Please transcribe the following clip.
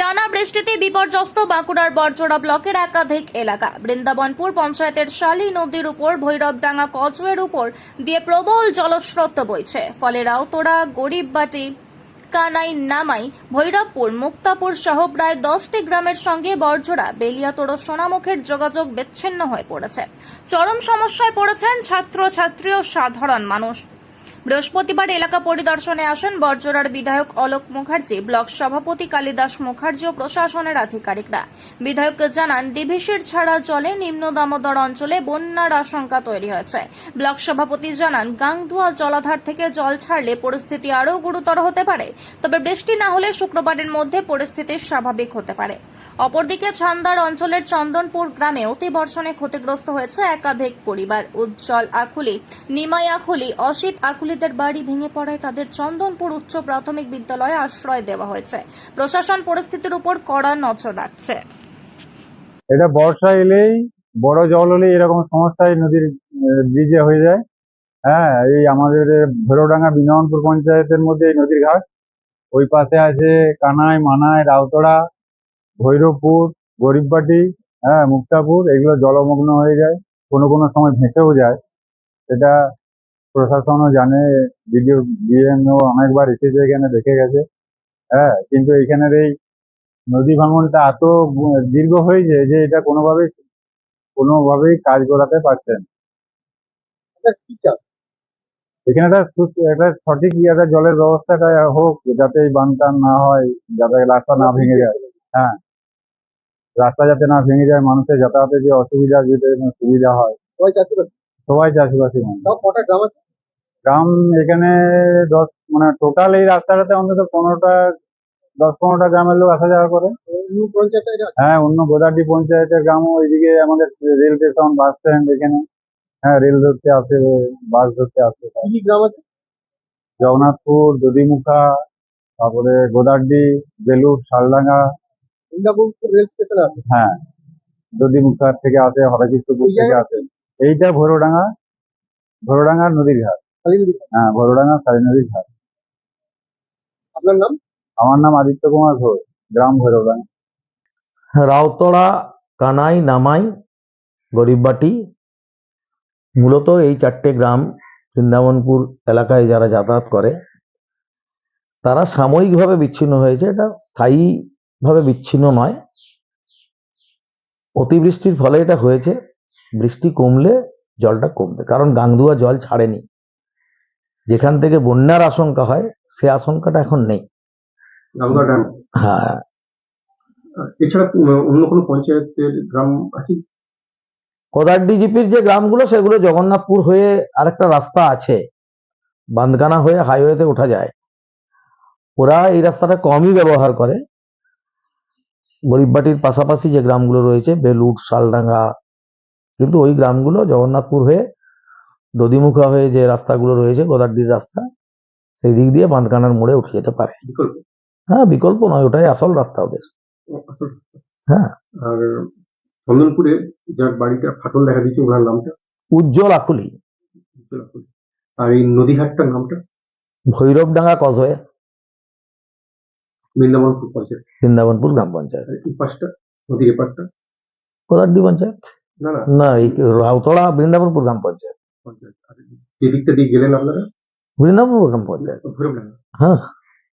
টানা বৃষ্টিতে বিপর্যস্ত বাঁকুড়ার বরজোড়া ব্লকের একাধিক এলাকা। বৃন্দাবনপুর পঞ্চায়েতের শালী নদীর উপর, ভৈরবডাঙ্গা কচুয়ের উপর দিয়ে প্রবল জলস্রোত বইছে। ফলে রাউতোড়া, গরিববাটি, কানাই, নামাই, ভৈরবপুর, মুক্তাপুর সহ প্রায় দশটি গ্রামের সঙ্গে বরজোড়া বেলিয়াতোড়ো, সোনামুখের যোগাযোগ বিচ্ছিন্ন হয়ে পড়েছে। চরম সমস্যায় পড়েছেন ছাত্র ছাত্রী ও সাধারণ মানুষ। বৃহস্পতিবার এলাকা পরিদর্শনে আসেন বরজোড়ার বিধায়ক অলোক মুখার্জি, ব্লক সভাপতি কালিদাস মুখার্জি ও প্রশাসনের আধিকারিকরা। বিধায়ক জানান, ডিভিসির ছাড়া জলে নিম্ন দামোদর অঞ্চলে বন্যার আশঙ্কা তৈরি হয়েছে। ব্লক সভাপতি জানান, গাংধুয়া জলাধার থেকে জল ছাড়লে পরিস্থিতি আরও গুরুতর হতে পারে। তবে বৃষ্টি না হলে শুক্রবারের মধ্যে পরিস্থিতি স্বাভাবিক হতে পারে। অপরদিকে ছান্দার অঞ্চলের চন্দনপুর গ্রামে অতি বর্ষণে ক্ষতিগ্রস্ত হয়েছে একাধিক পরিবার। উজ্জ্বল আকুলি, নিমাই আকুলি, অসিত আকুলিদের বাড়ি ভেঙে পড়ায় তাদের চন্দনপুর উচ্চ প্রাথমিক বিদ্যালয়ে আশ্রয় দেওয়া হয়েছে। প্রশাসন পরিস্থিতির উপর কড়া নজর রাখছে। এটা বর্ষা এলেই, বড় জল হলে এরকম সমস্যায় নদীর ব্রিজে হয়ে যায়। হ্যাঁ এই আমাদের ভৈরবডাঙ্গা বিনয়নপুর পঞ্চায়েতের মধ্যে এই নদীর ঘাট। ওই পাশে আছে কানাই, মানাই রাউতড়া ভৈরবপুর, গরিববাটি হ্যাঁ মুক্তাপুর, এগুলো জলমগ্ন হয়ে যায়। কোনো কোনো সময় ভেসেও যায়। এটা প্রশাসনও জানে বিডিও বিএমও অনেকবার এসেছে এখানে দেখে গেছে। হ্যাঁ কিন্তু এখানের এই নদী ভাঙনটা এত দীর্ঘ হয়েছে যে এটা কোনোভাবেই কোনোভাবেই কাজ করাতে পারছেন এখানে একটা একটা সঠিক একটা জলের ব্যবস্থাটা হোক যাতে এই বানটান না হয় যাতে রাস্তা না ভেঙে যায়। হ্যাঁ। রাস্তা যাতে না ভেঙে যায় মানুষের যাতায়াতের যে অসুবিধা যেতে সুবিধা হয়। সবাই চাষিবাসী কটা গ্রাম আছে? গ্রাম এখানে দশ মানে টোটাল এই রাস্তাটাতে অন্তত পনেরোটা দশ পনেরোটা গ্রামের লোক আসা যাওয়া করে। হ্যাঁ অন্য গোদাটি পঞ্চায়েতের গ্রামও ওইদিকে আমাদের রেল স্টেশন বাস স্ট্যান্ড এখানে। হ্যাঁ রেল ধরতে আসে বাস ধরতে আসে গ্রাম আছে? জগন্নাথপুর দদিমুখা তারপরে গোদারডি বেলুর শালডাঙ্গা। রেল স্টেশনে আছে? হ্যাঁ দদিমুখার থেকে আসে হরকৃষ্ণপুর থেকে আসে। এইটা ভৈরোডাঙ্গা ভৈরোডাঙ্গা নদীর ঘাট। নদী হ্যাঁ ভৈরোডাঙ্গা সারি নদীর ঘাট। আপনার নাম? আমার নাম আদিত্য কুমার ঘোষ গ্রাম ভৈরবডাঙ্গা। রাউতড়া কানাই নামাই গরিববাটি মূলত এই চারটে গ্রাম বৃন্দাবনপুর এলাকায় যারা যাতায়াত করে তারা সাময়িকভাবে বিচ্ছিন্ন হয়েছে। এটা স্থায়ীভাবে বিচ্ছিন্ন নয়। অতিবৃষ্টির ফলে এটা হয়েছে। বৃষ্টি কমলে জলটা কমবে। কারণ গাংদুয়া জল ছাড়েনি। যেখান থেকে বন্যার আশঙ্কা হয় সে আশঙ্কাটা এখন নেই। হ্যাঁ। এছাড়া অন্য কোনো পঞ্চায়েতের গ্রাম আছে? কোদার ডিজিপির যে গ্রামগুলো সেগুলো জগন্নাথপুর হয়ে আরেকটা রাস্তা আছে। বান্দকানা হয়ে হাইওয়েতে ওঠা যায়। ওরা এই রাস্তাটা কমই ব্যবহার করে। গরিববাটির পাশাপাশি যে গ্রামগুলো রয়েছে বেলুট শালডাঙ্গা কিন্তু ওই গ্রামগুলো জগন্নাথপুর হয়ে দদিমুখা হয়ে যে রাস্তাগুলো রয়েছে গোদারডির রাস্তা সেই দিক দিয়ে বাঁধকানার মোড়ে উঠে যেতে পারে। হ্যাঁ বিকল্প নয় ওটাই আসল রাস্তা ওদের হ্যাঁ। আর চন্দনপুরে যার বাড়িটা ফাটল দেখা দিচ্ছে ওনার নামটা? উজ্জ্বল আকুলি। আর এই নদীঘাটটার নামটা? ভৈরবডাঙ্গা কজওয়ে বৃন্দাবনপুর পঞ্চায়েত। বৃন্দাবনপুর গ্রাম পঞ্চায়েত। এই পাশটা নদীর এপারটা কোদারডি পঞ্চায়েত। না রাউতড়া বৃন্দাবনপুর গ্রাম পঞ্চায়েত। বৃন্দাবনপুর গ্রাম পঞ্চায়েত। হ্যাঁ।